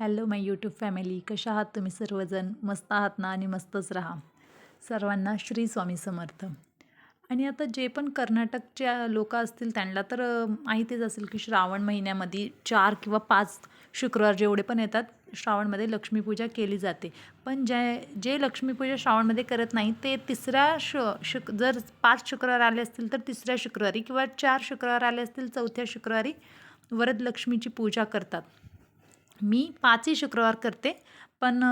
Hello माय YouTube family कशा आहात तुम्ही सर्वजण? मस्त आहात ना आणि मस्तच राहा. सर्वांना श्री स्वामी समर्थ. आणि आता जे पण कर्नाटकच्या लोक असतील त्यांना तर माहितीच असेल की श्रावण महिन्यामध्ये चार किंवा पाच शुक्रवार जेवढे पण येतात श्रावणमध्ये लक्ष्मीपूजा केली जाते. पण जे जे लक्ष्मीपूजा श्रावणमध्ये करत नाही ते तिसऱ्या श शुक जर पाच शुक्रवार आले असतील तर तिसऱ्या शुक्रवारी किंवा चार शुक्रवार आले असतील चौथ्या शुक्रवारी वरदलक्ष्मीची पूजा करतात. मी पाचही शुक्रवार करते पण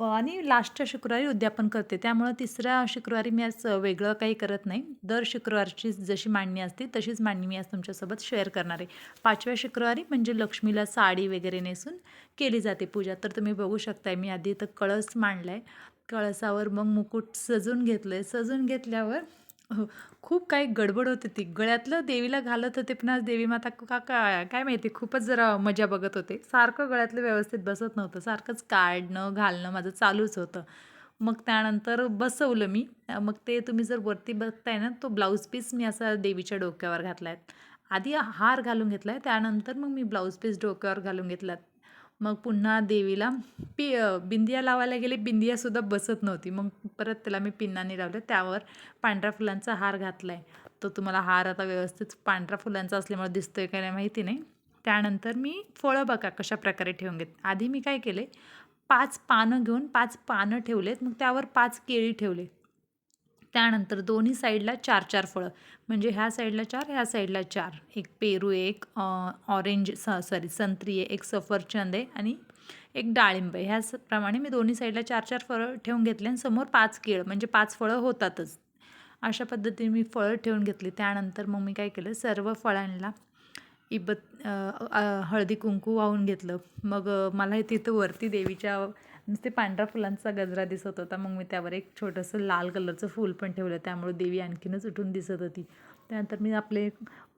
आणि लास्टच्या शुक्रवारी उद्यापन करते. त्यामुळं तिसऱ्या शुक्रवारी मी आज वेगळं काही करत नाही. दर शुक्रवारची जशी मांडणी असते तशीच मांडणी मी आज तुमच्यासोबत शेअर करणार आहे. पाचव्या शुक्रवारी म्हणजे लक्ष्मीला साडी वगैरे नेसून केली जाते पूजा. तर तुम्ही बघू शकताय मी आधी तर कळस मांडला आहे कळसावर मग मुकुट सजून घेतलं आहे सजून घेतल्यावर हो, खूप काही गडबड होते ती गळ्यातलं देवीला घालत होते पण आज देवी माता का काय काय माहिती खूपच जरा मजा बघत होते. सारखं गळ्यातलं व्यवस्थित बसत नव्हतं. सारखंच काढणं घालणं माझं चालूच होतं. मग त्यानंतर बसवलं मी. मग ते तुम्ही जर वरती बघताय ना तो ब्लाऊज पीस मी असा देवीच्या डोक्यावर घातला आहे आधी हार घालून घेतला आहे त्यानंतर मग मी ब्लाऊज पीस डोक्यावर घालून घेतला मग पुन्हा देवीला पी बिंदिया लावायला गेले बिंदियासुद्धा बसत नव्हती. मग परत त्याला मी पिन्नाने लावले. त्यावर पांढऱ्या फुलांचा हार घातला आहे तो तुम्हाला हार आता व्यवस्थित पांढऱ्या फुलांचा असल्यामुळे दिसतोय का नाही माहिती नाही. त्यानंतर मी फळं बघा कशा प्रकारे ठेवून घेत. आधी मी काय केले पाच पानं घेऊन पाच पानं ठेवलेत. मग त्यावर पाच केळी ठेवले. त्यानंतर दोन्ही साईडला चार चार फळं. म्हणजे ह्या साईडला चार ह्या साईडला चार. एक पेरू एक ऑरेंज स सॉरी संत्री आहे एक सफरचंद आहे आणि एक डाळिंब आहे. ह्याचप्रमाणे मी दोन्ही साईडला चार चार फळं ठेवून घेतले आणि समोर पाच केळ म्हणजे पाच फळं होतातच. अशा पद्धतीने मी फळं ठेवून घेतली. त्यानंतर मग मी काय केलं सर्व फळांना इबत हळदी कुंकू वाहून घेतलं. मग मला तिथं वरती देवीच्या नुसते पांढऱ्या फुलांचा गजरा दिसत होता. मग मी त्यावर एक छोटंसं लाल कलरचं फूल पण ठेवलं. त्यामुळे देवी आणखीनच उठून दिसत होती. त्यानंतर मी आपले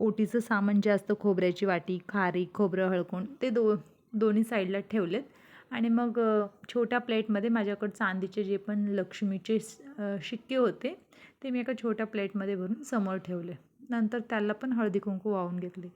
ओटीचं सामान जे असतं खोबऱ्याची वाटी खारी खोबरं हळकून ते दो दोन्ही साईडला ठेवलेत. आणि मग छोट्या प्लेटमध्ये माझ्याकडे चांदीचे जे पण लक्ष्मीचे शिक्के होते ते मी एका छोट्या प्लेटमध्ये भरून समोर ठेवले. नंतर त्याला पण हळदी कुंकू वाहून घेतले.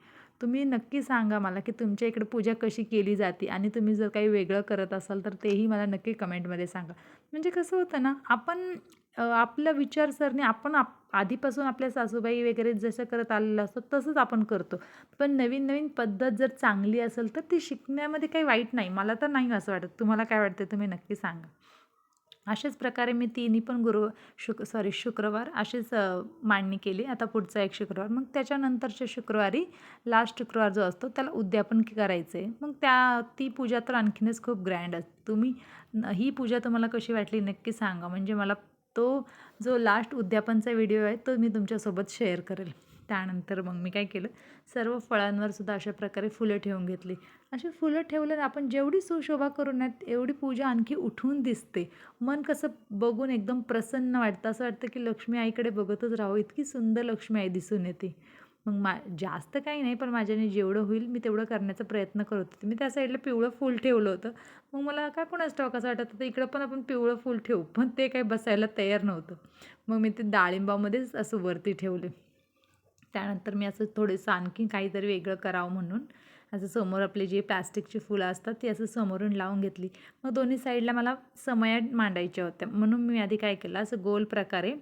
तुम्ही नक्की सांगा मला की तुमच्या इकडे पूजा कशी केली जाते आणि तुम्ही जर काही वेगळं करत असाल तर तेही मला नक्की कमेंटमध्ये सांगा. म्हणजे कसं होतं ना आपण अ, आपलं विचारसरणी आपण आप आधीपासून आपल्या सासूबाई वगैरे जसं करत आलेलं असतं तसंच आपण करतो. पण नवीन नवीन पद्धत जर चांगली असेल तर ती शिकण्यामध्ये काही वाईट नाही. मला तर नाही असं वाटत. तुम्हाला काय वाटतं तुम्ही नक्की सांगा. अशाच प्रकारे मी तिन्ही पण गुरु शुक सॉरी शुक्रवार अशीच मांडणी केली. आता पुढचा एक शुक्रवार. मग त्याच्यानंतरच्या शुक्रवारी लास्ट शुक्रवार जो असतो त्याला उद्यापन करायचं. आहे मग त्या ती पूजा तर आणखीनच खूप ग्रँड असते तुम्ही ही पूजा तुम्हाला कशी वाटली नक्की सांगा. म्हणजे मला तो जो लास्ट उद्यापनचा व्हिडिओ आहे तो मी तुमच्यासोबत शेअर करेल. त्यानंतर मग मी काय केलं सर्व फळांवर सुद्धा अशा प्रकारे फुलं ठेवून घेतली. अशी फुलं ठेवल्याने आपण जेवढी सुशोभा करू नये एवढी पूजा आणखी उठून दिसते. मन कसं बघून एकदम प्रसन्न वाटतं. असं वाटतं की लक्ष्मी आईकडे बघतच राहावं. इतकी सुंदर लक्ष्मी आई दिसून येते. मग मा जास्त काही नाही पण माझ्याने जेवढं होईल मी तेवढं करण्याचा प्रयत्न करत होते. मी त्या साईडला पिवळं फूल ठेवलं होतं. मग मला काय कोणाच ठाऊक असं वाटत होतं इकडं पण आपण पिवळं फूल ठेवू. पण ते काही बसायला तयार नव्हतं. मग मी ते डाळिंबामध्येच असं वरती ठेवले. त्यानंतर मी असं थोडंसं आणखी काहीतरी वेगळं करावं म्हणून. असं समोर आपले जे प्लास्टिकची फुलं असतात ती असं समोरून लावून घेतली. मग दोन्ही साईडला मला समया मांडायच्या होत्या. म्हणून मी आधी काय केलं असं गोल प्रकारे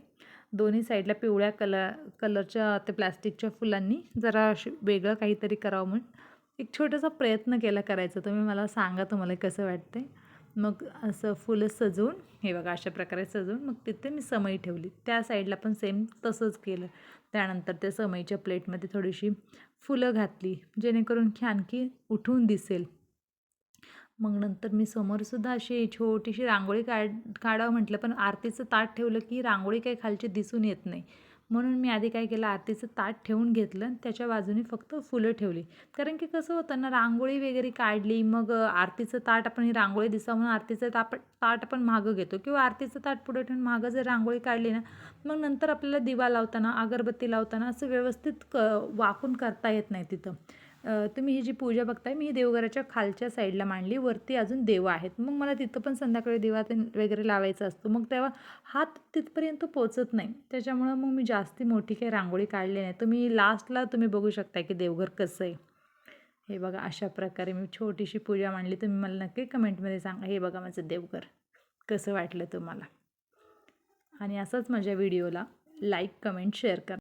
दोन्ही साईडला पिवळ्या कलर कलरच्या ते प्लास्टिकच्या फुलांनी जरा अशी वेगळं काहीतरी करावं म्हणून. एक छोटासा प्रयत्न केला करायचा. तुम्ही मला सांगा तुम्हाला कसं वाटते मग असं फुलं सजवून हे बघा अशा प्रकारे सजवून मग तिथे मी समई ठेवली. त्या साईडला पण सेम तसंच केलं. त्यानंतर त्या समईच्या प्लेटमध्ये थोडीशी फुलं घातली जेणेकरून की आणखी उठून दिसेल. मग नंतर मी समोरसुद्धा अशी छोटीशी रांगोळी काढ काढावं म्हटलं पण आरतीचं ताट ठेवलं की रांगोळी काही खालची दिसून येत नाही. म्हणून मी आधी काय केलं आरतीचं ताट ठेवून घेतलं आणि त्याच्या बाजूने फक्त फुलं ठेवली. कारण की कसं होतं ना रांगोळी वगैरे काढली मग आरतीचं ताट आपण ही रांगोळी दिसावं म्हणून आरतीचं ताप ताट आपण मागं घेतो. किंवा आरतीचं ताट पुढे ठेवून मागं जर रांगोळी काढली ना मग नंतर आपल्याला दिवा लावताना अगरबत्ती लावताना असं व्यवस्थित क वाकून करता येत नाही तिथं. तुम्ही ही जी पूजा बघताय मी ही देवघराच्या खालच्या साईडला मांडली. वरती अजून देव आहेत. मग मला तिथं पण संध्याकाळी दिवा वगैरे लावायचा असतो. मग तेव्हा हात तिथपर्यंत पोचत नाही. त्याच्यामुळं मग मी जास्ती मोठी काही रांगोळी काढली नाही. तुम्ही लास्टला तुम्ही बघू शकता की देवघर कसं आहे. हे बघा अशा प्रकारे मी छोटीशी पूजा मांडली. तुम्ही मला नक्की कमेंटमध्ये सांगा हे बघा माझं देवघर कसं वाटलं तुम्हाला. आणि असंच माझ्या व्हिडिओला लाईक कमेंट शेअर करा.